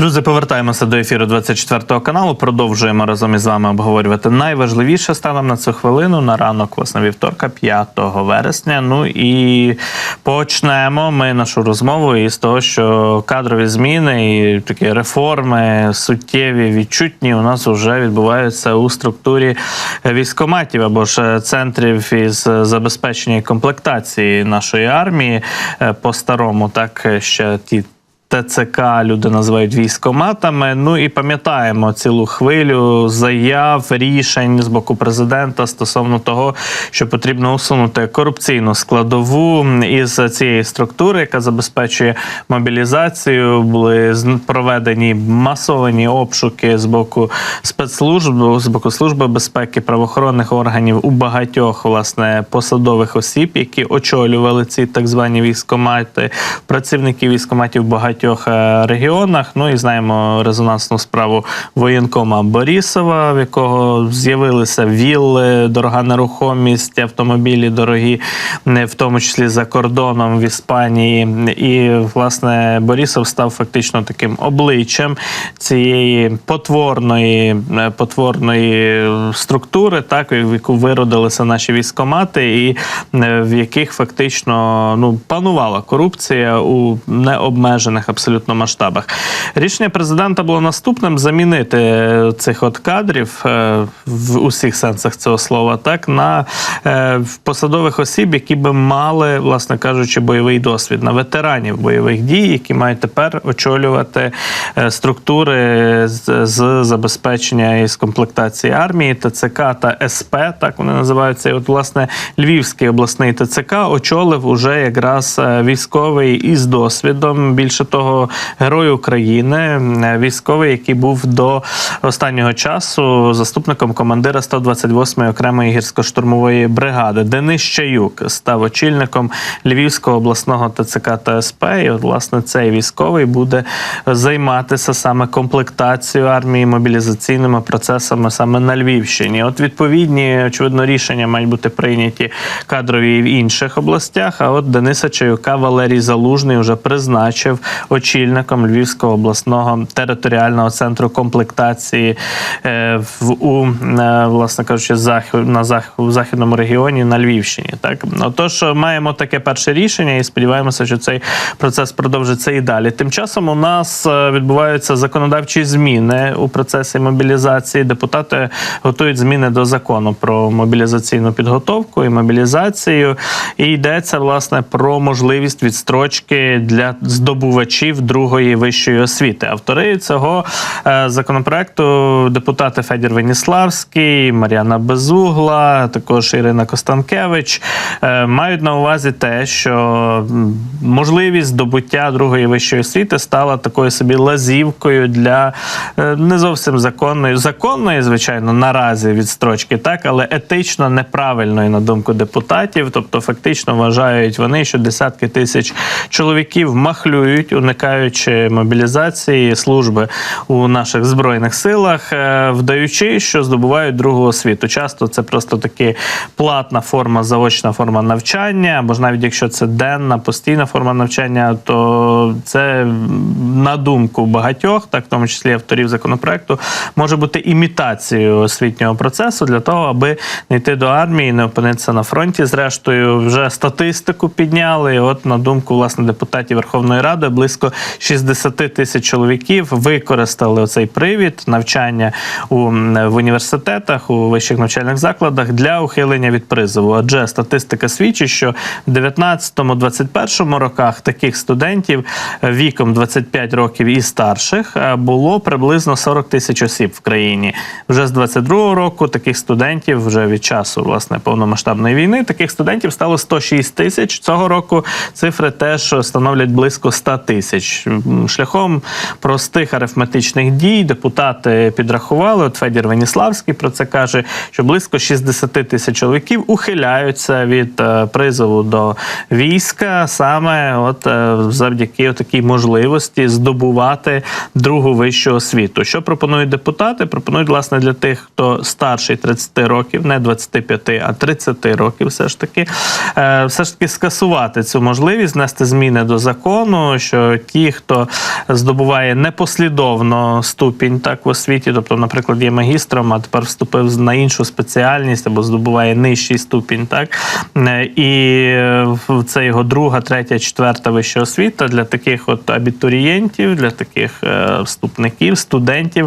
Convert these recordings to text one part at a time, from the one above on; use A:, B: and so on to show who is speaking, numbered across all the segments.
A: Друзі, повертаємося до ефіру 24 каналу. Продовжуємо разом із вами обговорювати найважливіше станом на цю хвилину на ранок, власне, вівторка, 5 вересня. Ну і почнемо ми нашу розмову із того, що кадрові зміни і такі реформи суттєві, відчутні у нас вже відбуваються у структурі військоматів або ж центрів із забезпечення і комплектації нашої армії Е, по-старому, так ще ті. ТЦК люди називають військоматами. Ну і пам'ятаємо цілу хвилю заяв, рішень з боку президента стосовно того, що потрібно усунути корупційну складову із цієї структури, яка забезпечує мобілізацію. Були проведені масовані обшуки з боку спецслужб, з боку служби безпеки правоохоронних органів у багатьох власне посадових осіб, які очолювали ці так звані військомати, працівники військоматів в багатьох е, регіонах. Ну і знаємо резонансну справу воєнкома Борісова, в якого з'явилися вілли, дорога нерухомість, автомобілі дорогі, в тому числі за кордоном в Іспанії. І власне Борісов став фактично таким обличчям цієї потворної, е, потворної структури, так в яку виродилися наші військомати, і е, в яких фактично ну панувала корупція у необмежених абсолютно масштабах. Рішення президента було наступним: замінити е, цих от кадрів е, в усіх сенсах цього слова, так на е, посадових осіб, які би мали, власне кажучи, бойовий досвід на ветеранів бойових дій, які мають тепер очолювати структури з, забезпечення і з комплектації армії, ТЦК та СП, так вони називаються. І от власне Львівський обласний ТЦК очолив уже якраз військовий із досвідом. Більше того, герой України, е, військовий, який був до останнього часу заступником командира 128-ї окремої гірсько-штурмової бригади. Денис Чаюк став очільником Львівського обласного ТЦК СП. І от, власне цей військовий буде займатися саме комплектацією армії, мобілізаційними процесами саме на Львівщині. От відповідні очевидно рішення мають бути прийняті кадрові в інших областях. А от Дениса Чаюка Валерій Залужний вже призначив очільником Львівського обласного територіального центру комплектації е, в у е, власне кажучи, зах, на зах, в західному регіоні на Львівщині. Так отож, маємо таке перше рішення, і сподіваємося, що цей процес продовжиться і далі. Тим часом у нас е, відбуваються законодавчі зміни у процесі мобілізації. Депутати готують зміни до закону про мобілізаційну підготовку і мобілізацію. І йдеться власне про можливість відстрочки для здобувачів другої вищої освіти. Автори цього е, законопроекту депутати Федір Веніславський, Мар'яна Безугла, також Ірина Костанкевич е, мають на увазі те, що можливість здобуття другої вищої освіти стала такою собі лазівкою для е, не зовсім законної, законної, звичайно, наразі відстрочки, так, але етично неправильної на думку депутатів. Тобто, фактично вважають вони, що десятки тисяч чоловіків махлюють, уникаючи мобілізації служби у наших збройних силах, е, вдаючи, що здобувають другу освіту. Часто це просто таки платна форма, заочна форма навчання, або ж навіть якщо це денна, постійна форма навчання, то це на думку багатьох, так в тому числі авторів законопроекту, може бути імітацією освітнього процесу для того, аби не йти до армії, не опинитися на фронті. Зрештою, вже статистику підняли. От на думку власне депутатів Верховної Ради, близько 60 тисяч чоловіків використали оцей привід навчання у в університетах, у вищих навчальних закладах для ухилення від призову. Адже статистика свідчить, що в 19-21 роках таких студентів е, віком 25 років і старших е, було приблизно 40 тисяч осіб в країні. Вже з 22 року таких студентів, вже від часу власне повномасштабної війни, таких студентів стало 106 тисяч. Цього року цифри теж становлять близько 100 тисяч. М, Шляхом простих арифметичних дій депутати підрахували. От Федір Веніславський про це каже, що близько 60 тисяч чоловіків ухиляються від е, призову до війська саме от е, завдяки такій можливості здобувати другу вищу освіту. Що пропонують депутати? Пропонують власне для тих, хто старший 30 років, не 25, а 30 років, все ж таки, е, все ж таки скасувати цю можливість, внести зміни до закону, що ті, хто здобуває непослідовно ступінь так в освіті, тобто, наприклад, є магістром, а тепер вступив на іншу спеціальність або здобуває нижчий ступінь, так е, і в- це його друга, третя, четверта вища освіта для таких от абітурієнтів, для таких е, вступників, студентів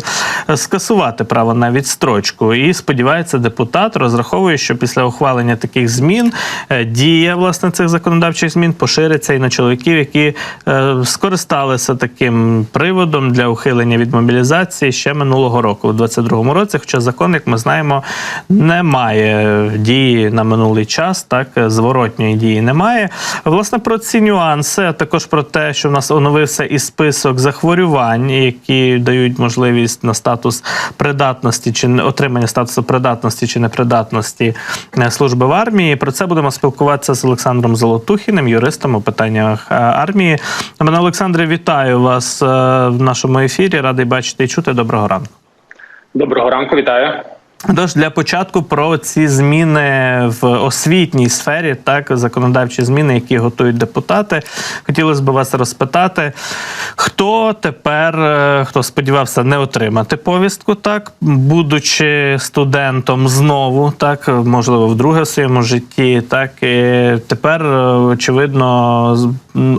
A: е, скасувати право на відстрочку. І сподівається, депутат розраховує, що після ухвалення таких змін е, дія власне цих законодавчих змін пошириться і на чоловіків, які е, скористалися таким приводом для ухилення від мобілізації ще минулого року, у 22-му році. Хоча закон, як ми знаємо, не має дії на минулий час, так зворотньої дії немає. Власне про ці нюанси, а також про те, що в нас оновився і список захворювань, які дають можливість на статус придатності чи отримання статусу придатності чи непридатності е, служби в армії. Про це будемо спілкуватися з Олександром Золотухіним, юристом у питаннях е, армії. Пане Олександре, вітаю вас е, в нашому ефірі. Радий бачити і чути. Доброго ранку.
B: Доброго ранку, вітаю.
A: Тож для початку про ці зміни в освітній сфері, так законодавчі зміни, які готують депутати. Хотілося б вас розпитати, хто тепер, е, хто сподівався не отримати повістку, так будучи студентом знову, так можливо, вдруге в своєму житті, так і тепер е, очевидно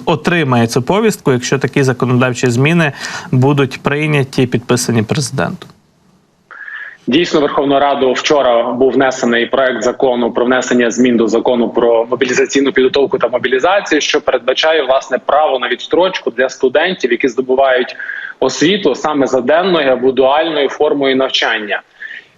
A: отримає цю повістку, якщо такі законодавчі зміни будуть прийняті і підписані президентом.
B: Дійсно, Верховну Раду вчора був внесений проект закону про внесення змін до закону про мобілізаційну підготовку та мобілізацію, що передбачає власне право на відстрочку для студентів, які здобувають освіту саме за денною або дуальною формою навчання.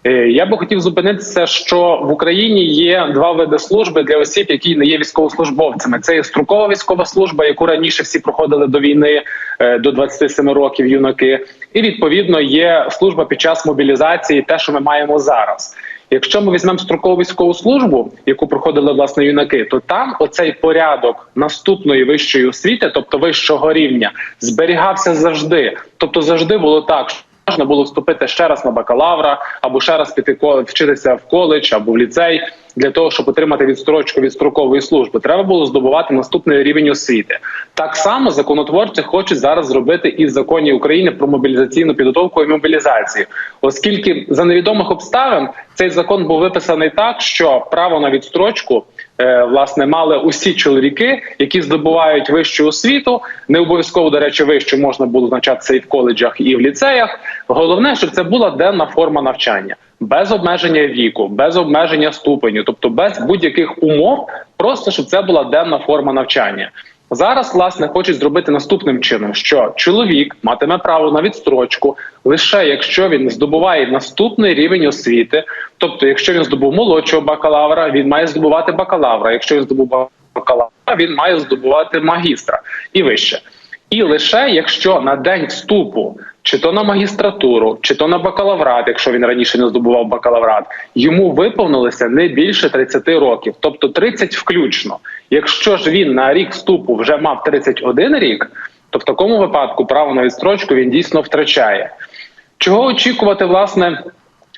B: Е, Я би хотів зупинитися, що в Україні є два види служби для осіб, які не є військовослужбовцями. Це є строкова військова служба, яку раніше всі проходили до війни е, до 27 років юнаки, і відповідно є служба під час мобілізації, те, що ми маємо зараз. Якщо ми візьмемо строкову військову службу, яку проходили власне юнаки, то там оцей порядок наступної вищої освіти, тобто вищого рівня, зберігався завжди. Тобто, завжди було так. Можна було вступити ще раз на бакалавра, або ще раз піти вчитися в коледж або в ліцей для того, щоб отримати відстрочку від строкової служби. Треба було здобувати наступний рівень освіти. Так само законотворці хочуть зараз зробити і в законі України про мобілізаційну підготовку і мобілізацію, оскільки за невідомих обставин цей закон був виписаний так, що право на відстрочку. Е, Власне, мали усі чоловіки, які здобувають вищу освіту. Не обов'язково, до речі, вищу можна було навчатися і в коледжах, і в ліцеях. Головне, щоб це була денна форма навчання, без обмеження віку, без обмеження ступеню, тобто без будь-яких умов, просто щоб це була денна форма навчання. Зараз власне хочуть зробити наступним чином: що чоловік матиме право на відстрочку лише якщо він здобуває наступний рівень освіти. Тобто, якщо він здобув молодшого бакалавра, він має здобувати бакалавра. Якщо він здобув бакалавра, він має здобувати магістра і вище. І лише якщо на день вступу, чи то на магістратуру, чи то на бакалаврат, якщо він раніше не здобував бакалаврат, йому виповнилося не більше 30 років, тобто 30 включно. Якщо ж він на рік вступу вже мав 31 рік, то в такому випадку право на відстрочку він дійсно втрачає. Чого очікувати, власне,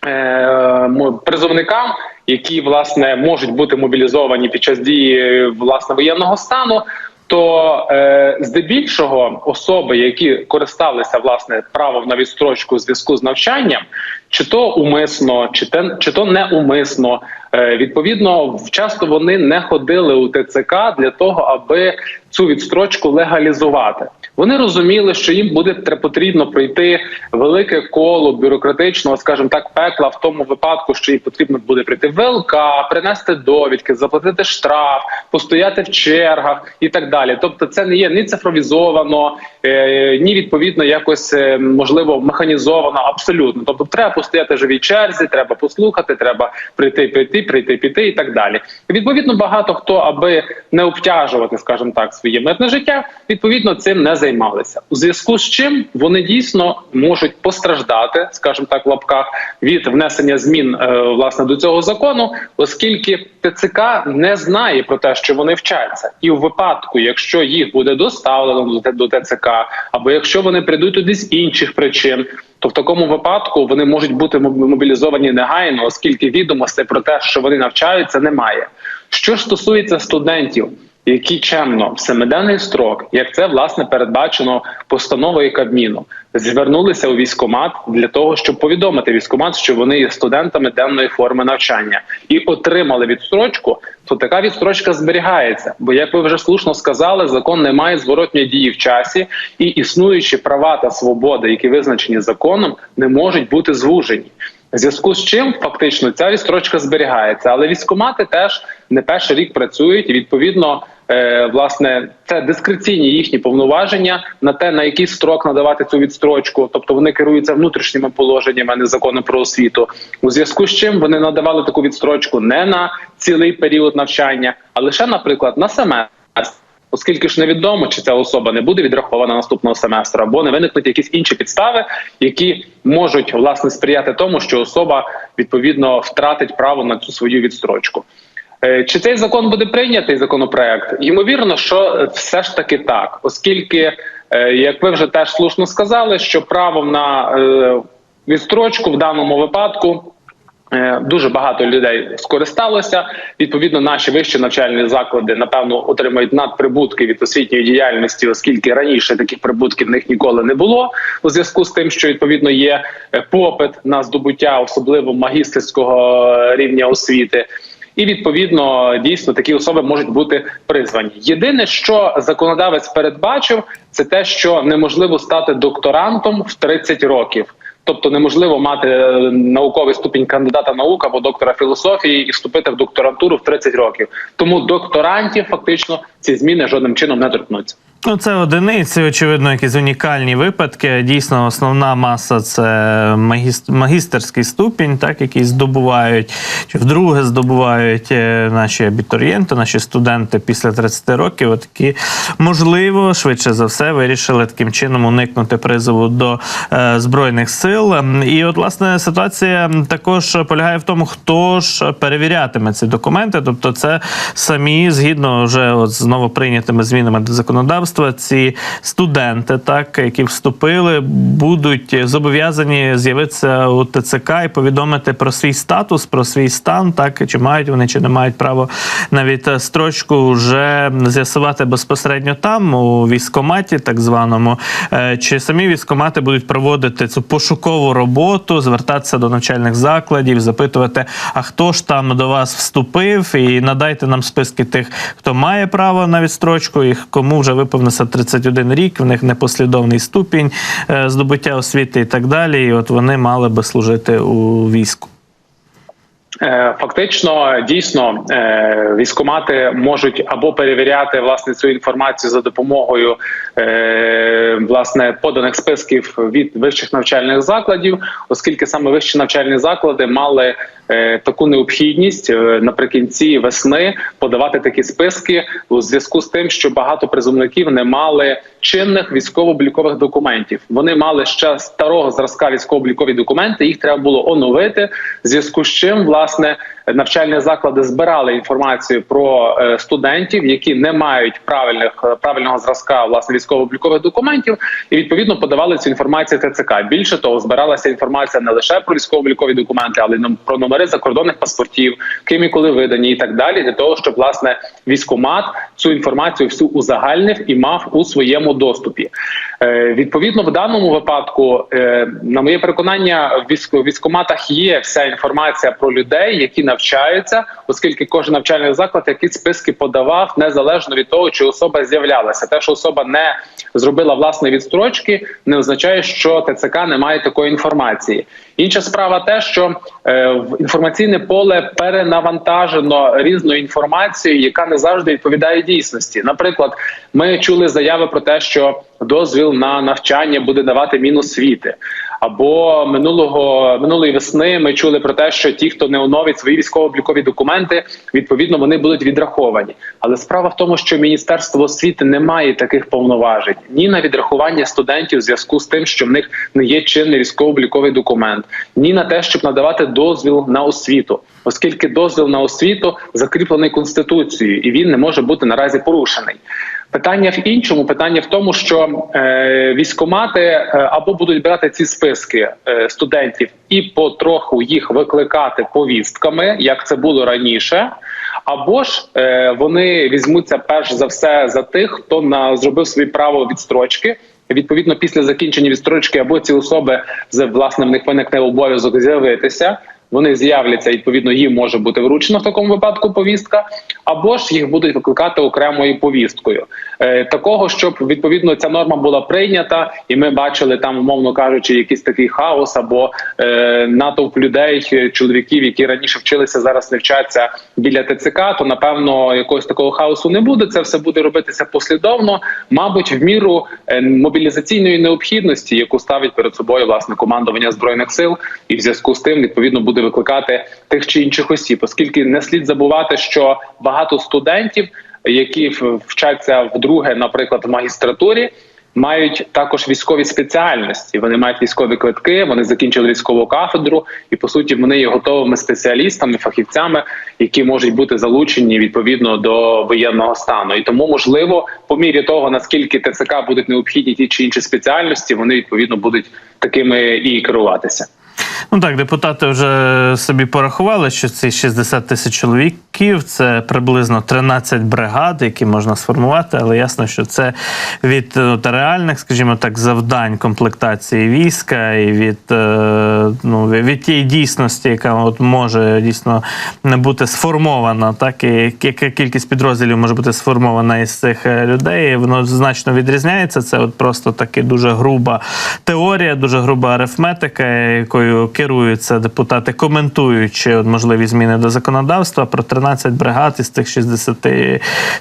B: е, призовникам, які власне можуть бути мобілізовані під час дії власне воєнного стану? То е, здебільшого особи, які користалися власне правом на відстрочку в зв'язку з навчанням, чи то умисно, чи те, чи то неумисно, е, відповідно, часто вони не ходили у ТЦК для того, аби цю відстрочку легалізувати. Вони розуміли, що їм буде потрібно пройти велике коло бюрократичного, скажімо так, пекла в тому випадку, що їм потрібно буде прийти ВЛК, принести довідки, заплатити штраф, постояти в чергах і так далі. Тобто, це не є ні цифровізовано, е, ні відповідно якось е, можливо механізовано. Абсолютно. Тобто, треба постояти в живій черзі, треба послухати, треба прийти, прийти, прийти, піти і так далі. Відповідно, багато хто, аби не обтяжувати, скажімо так, своє мирне життя, відповідно цим не займалися. У зв'язку з чим вони дійсно можуть постраждати, скажімо так, в лапках від внесення змін е, власне до цього закону, оскільки ТЦК не знає про те, що вони вчаться, і у випадку, якщо їх буде доставлено до ТЦК, або якщо вони прийдуть туди з інших причин. То в такому випадку вони можуть бути мобілізовані негайно, оскільки відомостей про те, що вони навчаються, немає. Що ж стосується студентів, які чемно в семиденний строк, як це власне передбачено постановою Кабміну, звернулися у військкомат для того, щоб повідомити військкомат, що вони є студентами денної форми навчання і отримали відстрочку, то така відстрочка зберігається. Бо, як ви вже слушно сказали, закон не має зворотньої дії в часі, і існуючі права та свободи, які визначені законом, не можуть бути звужені. Зв'язку з чим фактично ця відстрочка зберігається, але військкомати теж не перший рік працюють. І відповідно, власне, це дискреційні їхні повноваження на те, на який строк надавати цю відстрочку. Тобто вони керуються внутрішніми положеннями, а не законом про освіту. У зв'язку з чим вони надавали таку відстрочку не на цілий період навчання, а лише, наприклад, на семестр. Оскільки ж невідомо, чи ця особа не буде відрахована наступного семестру, або не виникнуть якісь інші підстави, які можуть власне сприяти тому, що особа відповідно втратить право на цю свою відстрочку. Е, Чи цей закон буде прийнятий законопроект? Ймовірно, що все ж таки так, оскільки, е, як ви вже теж слушно сказали, що право на е, відстрочку в даному випадку. Дуже багато людей скористалося. Відповідно, наші вищі навчальні заклади напевно отримають надприбутки від освітньої діяльності, оскільки раніше таких прибутків в них ніколи не було. У зв'язку з тим, що відповідно є попит на здобуття, особливо магістерського рівня освіти. І відповідно дійсно такі особи можуть бути призвані. Єдине, що законодавець передбачив, це те, що неможливо стати докторантом в 30 років. Тобто неможливо мати е, науковий ступінь кандидата наук або доктора філософії і вступити в докторантуру в 30 років. Тому докторантів фактично ці зміни жодним чином не торкнуться.
A: Ну, це одиниці, очевидно, якісь унікальні випадки. Дійсно, основна маса це магіст... магістерський ступінь, так який здобувають чи вдруге здобувають е, наші абітурієнти, наші студенти після 30 років. От Такі можливо, швидше за все, вирішили таким чином уникнути призову до е, збройних сил. І, от, власне, ситуація також полягає в тому, хто ж перевірятиме ці документи. Тобто, це самі згідно вже от з новоприйнятими змінами до законодавства ці студенти, так які вступили, будуть зобов'язані з'явитися у ТЦК і повідомити про свій статус, про свій стан, так чи мають вони чи не мають право навіть строчку вже з'ясувати безпосередньо там, у військкоматі, так званому, Е, чи самі військкомати будуть проводити цю пошукову роботу, звертатися до навчальних закладів, запитувати, а хто ж там до вас вступив, і надайте нам списки тих, хто має право на відстрочку, і кому вже виповнився 31 рік, в них непослідовний ступінь е, здобуття освіти і так далі. І от вони мали би служити у війську.
B: Е, Фактично, дійсно, е, військомати можуть або перевіряти власне цю інформацію за допомогою е, власне поданих списків від вищих навчальних закладів, оскільки саме вищі навчальні заклади мали таку необхідність наприкінці весни подавати такі списки у зв'язку з тим, що багато призовників не мали чинних військово-облікових документів. Вони мали ще старого зразка військово-облікові документи. Їх треба було оновити. В зв'язку з чим власне навчальні заклади збирали інформацію про е, студентів, які не мають правильних е, правильного зразка власне військово-облікових документів, і відповідно подавали цю інформацію ТЦК. Більше того, збиралася інформація не лише про військово-облікові документи, але й про номери закордонних паспортів, ким і коли видані, і так далі, для того, щоб власне військомат цю інформацію всю узагальнив і мав у своєму доступі. Е, відповідно, в даному випадку, е, на моє переконання, в військ- військкоматах є вся інформація про людей, які навчаються, оскільки кожен навчальний заклад якісь списки подавав незалежно від того, чи особа з'являлася. Те, що особа не зробила власної відстрочки, не означає, що ТЦК не має такої інформації. Інша справа, те, що е, в інформаційне поле перенавантажено різною інформацією, яка не завжди відповідає дійсності. Наприклад, ми чули заяви про те, що дозвіл на навчання буде давати Міносвіти. Або минулого минулої весни ми чули про те, що ті, хто не оновить свої військово-облікові документи, відповідно вони будуть відраховані. Але справа в тому, що Міністерство освіти не має таких повноважень ні на відрахування студентів в зв'язку з тим, що в них не є чинний військово-обліковий документ, ні на те, щоб надавати дозвіл на освіту, оскільки дозвіл на освіту закріплений конституцією, і він не може бути наразі порушений. Питання в іншому, питання в тому, що е, військомати е, або будуть брати ці списки е, студентів і потроху їх викликати повістками, як це було раніше, або ж е, вони візьмуться перш за все за тих, хто на зробив собі право відстрочки. Відповідно, після закінчення відстрочки або ці особи з власне в них виникне обов'язок з'явитися. Вони з'являться, відповідно, їм може бути вручена в такому випадку повістка, або ж їх будуть викликати окремою повісткою. Е, такого, щоб відповідно ця норма була прийнята, і ми бачили там, умовно кажучи, якийсь такий хаос або е, натовп людей, е, чоловіків, які раніше вчилися, зараз не вчаться біля ТЦК, то напевно якогось такого хаосу не буде. Це все буде робитися послідовно, мабуть, в міру е, мобілізаційної необхідності, яку ставить перед собою власне командування збройних сил, і в зв'язку з тим відповідно буде викликати тих чи інших осіб, оскільки не слід забувати, що багато студентів, які вчаться вдруге, наприклад, в магістратурі. Мають також військові спеціальності. Вони мають військові квитки, вони закінчили військову кафедру, і по суті вони є готовими спеціалістами, фахівцями, які можуть бути залучені відповідно до воєнного стану. І тому, можливо, по мірі того наскільки ТЦК будуть необхідні ті чи інші спеціальності, вони відповідно будуть такими і керуватися.
A: Ну так, депутати вже собі порахували, що ці 60 тисяч чоловіків це приблизно 13 бригад, які можна сформувати, але ясно, що це від от, реальних, скажімо так, завдань комплектації війська і від, е, ну, від тієї дійсності, яка от може дійсно не бути сформована, так і яка кількість підрозділів може бути сформована із цих е, людей. Воно значно відрізняється. Це от просто таки дуже груба теорія, дуже груба арифметика, якою керуються депутати, коментуючи можливі зміни до законодавства про 13 бригад із цих 60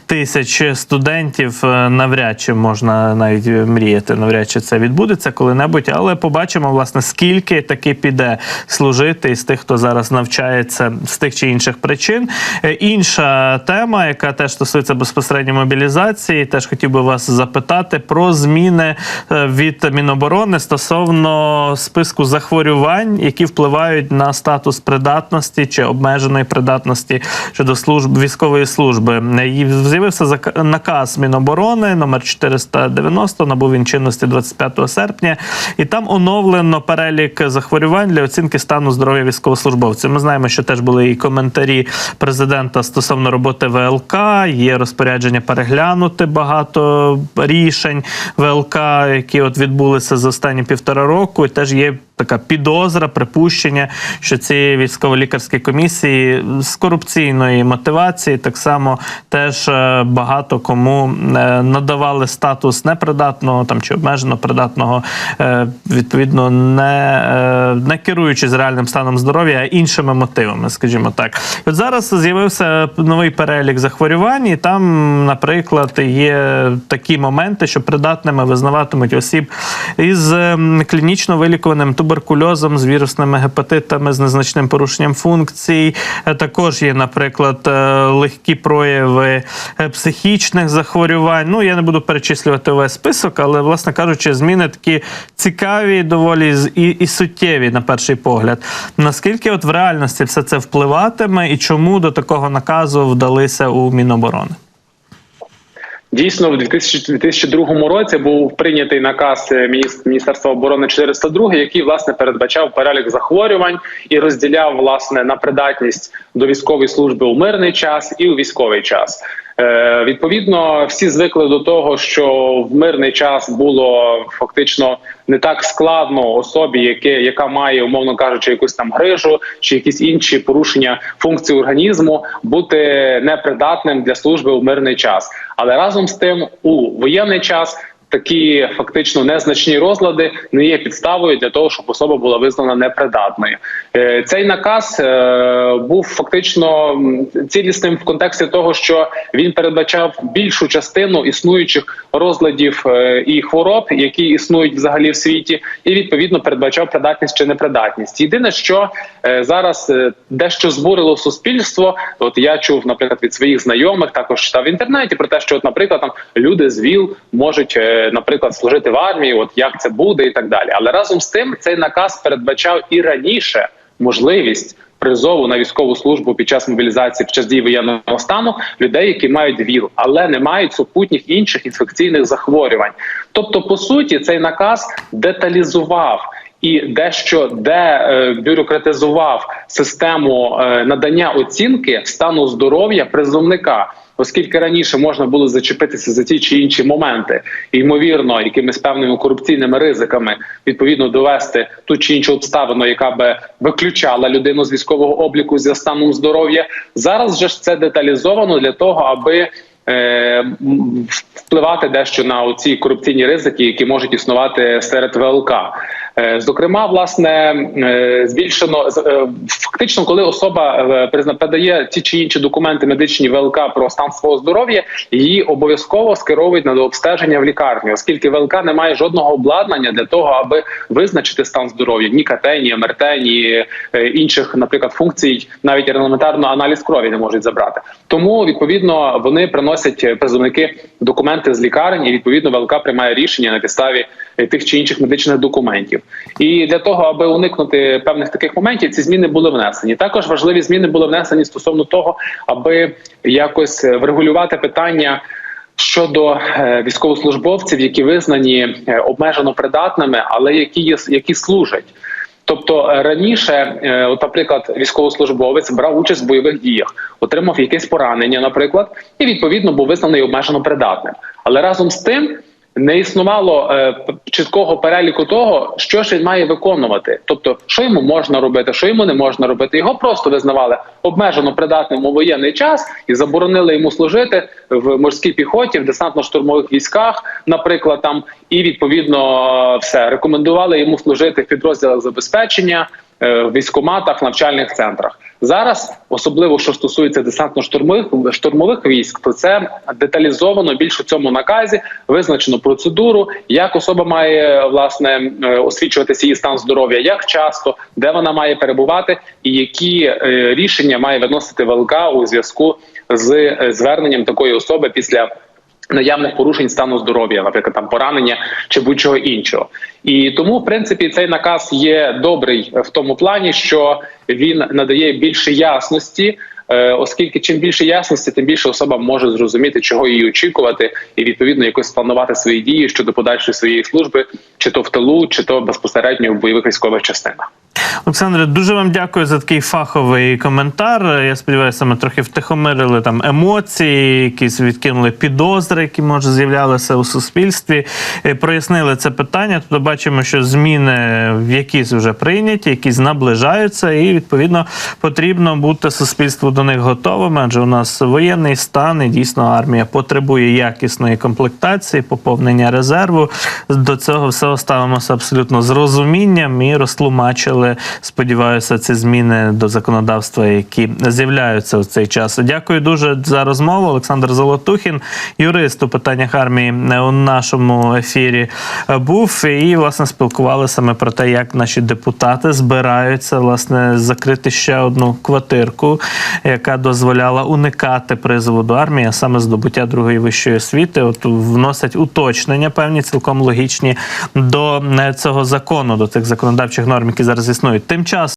A: тисяч студентів. е, Навряд чи можна навіть мріяти, навряд чи це відбудеться коли-небудь, але побачимо, власне, скільки таки піде служити із тих, хто зараз навчається з тих чи інших причин. Е, Інша тема, яка теж стосується безпосередньо мобілізації, теж хотів би вас запитати про зміни е, від Міноборони стосовно списку захворювань, які впливають на статус придатності чи обмеженої придатності щодо служб військової служби. І з'явився наказ Міноборони номер 490, набув він чинності 25 серпня, і там оновлено перелік захворювань для оцінки стану здоров'я військовослужбовців. Ми знаємо, що теж були і коментарі президента стосовно роботи ВЛК. Є розпорядження переглянути багато рішень ВЛК, які от відбулися за останні півтора року. І теж є така підозра, припущення, що ці військово-лікарські комісії з корупційної мотивації так само теж е, багато кому е, надавали статус непридатного там чи обмежено придатного, е, відповідно, не, не керуючись реальним станом здоров'я, а іншими мотивами, скажімо так. От зараз з'явився новий перелік захворювань, і там, наприклад, є такі моменти, що придатними визнаватимуть осіб із ем, клінічно вилікуваним туберкульозом, з вірусними гепатитами, з незначним порушенням функцій. Е, Також є, наприклад, е, легкі прояви е, психічних захворювань. Ну, я не буду перечислювати увесь список, але, власне кажучи, зміни такі цікаві, доволі і, і суттєві на перший погляд. Наскільки от в реальності все це впливатиме і чому до такого наказу вдалися у Міноборони?
B: Дійсно, в 2000 2002 році був прийнятий наказ е, Міністерства оборони 402, який власне передбачав перелік захворювань і розділяв власне на придатність до військової служби у мирний час і у військовий час. Е, відповідно, всі звикли до того, що в мирний час було фактично не так складно особі, яке яка має, умовно кажучи, якусь там грижу чи якісь інші порушення функції організму, бути непридатним для служби у мирний час. Але разом з тим, у воєнний час такі фактично незначні розлади не є підставою для того, щоб особа була визнана непридатною. Е, Цей наказ е, був фактично цілісним в контексті того, що він передбачав більшу частину існуючих розладів е, і хвороб, які існують взагалі в світі, і відповідно передбачав придатність чи непридатність. Єдине, що зараз дещо збурило суспільство. От я чув, наприклад, від своїх знайомих, також читав в інтернеті про те, що, от, наприклад, там люди з ВІЛ можуть, наприклад, служити в армії, от як це буде, і так далі. Але разом з тим цей наказ передбачав і раніше можливість. Призову на військову службу під час мобілізації під час дії воєнного стану людей, які мають ВІЛ, але не мають супутніх інших інфекційних захворювань. Тобто, по суті, цей наказ деталізував і дещо де е, бюрократизував систему е, надання оцінки стану здоров'я призовника. Оскільки раніше можна було зачепитися за ті чи інші моменти, і, ймовірно, якимись певними корупційними ризиками відповідно довести ту чи іншу обставину, яка би виключала людину з військового обліку за станом здоров'я. Зараз же ж це деталізовано для того, аби е, впливати дещо на оці корупційні ризики, які можуть існувати серед ВЛК. Е, Зокрема, власне, е, збільшено е, фактично, коли особа призна- ті чи інші документи медичні ВЛК про стан свого здоров'я, її обов'язково скеровують на дообстеження в лікарню, оскільки ВЛК не має жодного обладнання для того, аби визначити стан здоров'я ні КТ, ні МРТ, ні інших, наприклад, функцій, навіть елементарно аналіз крові не можуть забрати. Тому відповідно вони приносять призовники документи з лікарень, і відповідно ВЛК приймає рішення на підставі тих чи інших медичних документів. І для того, аби уникнути певних таких моментів, ці зміни були внесені. Також важливі зміни були внесені стосовно того, аби якось е, врегулювати питання. Щодо е, військовослужбовців, які визнані е, обмежено придатними, але які є які служать. Тобто раніше, от, наприклад, військовослужбовець брав участь в бойових діях, отримав якесь поранення, наприклад, і відповідно був визнаний обмежено придатним. Але разом з тим не існувало е, чіткого переліку того, що ж він має виконувати. Тобто, що йому можна робити, що йому не можна робити. Його просто визнавали обмежено придатним у воєнний час і заборонили йому служити в морській піхоті, в десантно-штурмових військах, наприклад, там і відповідно все рекомендували йому служити в підрозділах забезпечення. е, В військоматах, навчальних центрах зараз, особливо що стосується десантно-штурмових штурмових військ, то це деталізовано більш у цьому наказі визначено процедуру, як особа має власне е, освічуватися її стан здоров'я, як часто, де вона має перебувати, і які е, рішення має виносити ВЛК у зв'язку з е, зверненням такої особи після. Наявних порушень стану здоров'я, наприклад, там поранення чи будь-чого іншого, і тому, в принципі, цей наказ є добрий в тому плані, що він надає більше ясності, е, оскільки чим більше ясності, тим більше особа може зрозуміти, чого їй очікувати, і відповідно якось планувати свої дії щодо подальшої своєї служби, чи то в тилу, чи то безпосередньо в бойових військових частинах.
A: Олександре, дуже вам дякую за такий фаховий коментар. Я сподіваюся, ми трохи втихомирили там емоції, якісь відкинули підозри, які може з'являлися у суспільстві. е, Прояснили це питання. Тобто бачимо, що зміни в якісь вже прийняті, якісь наближаються, і відповідно потрібно бути суспільству до них готовим. Адже у нас воєнний стан і дійсно армія потребує якісної комплектації, поповнення резерву. До цього всього ставимося абсолютно з розумінням і розтлумачили. Сподіваюся, ці зміни до законодавства, які з'являються в цей час. Дякую дуже за розмову. Олександр Золотухін, юрист у питаннях армії у нашому ефірі був. І власне спілкувалися ми про те, як наші депутати збираються власне закрити ще одну квартирку, яка дозволяла уникати призову до армії, а саме здобуття другої вищої освіти. От вносять уточнення певні, цілком логічні до е, цього закону, до цих законодавчих норм, які зараз існують. Тим часом.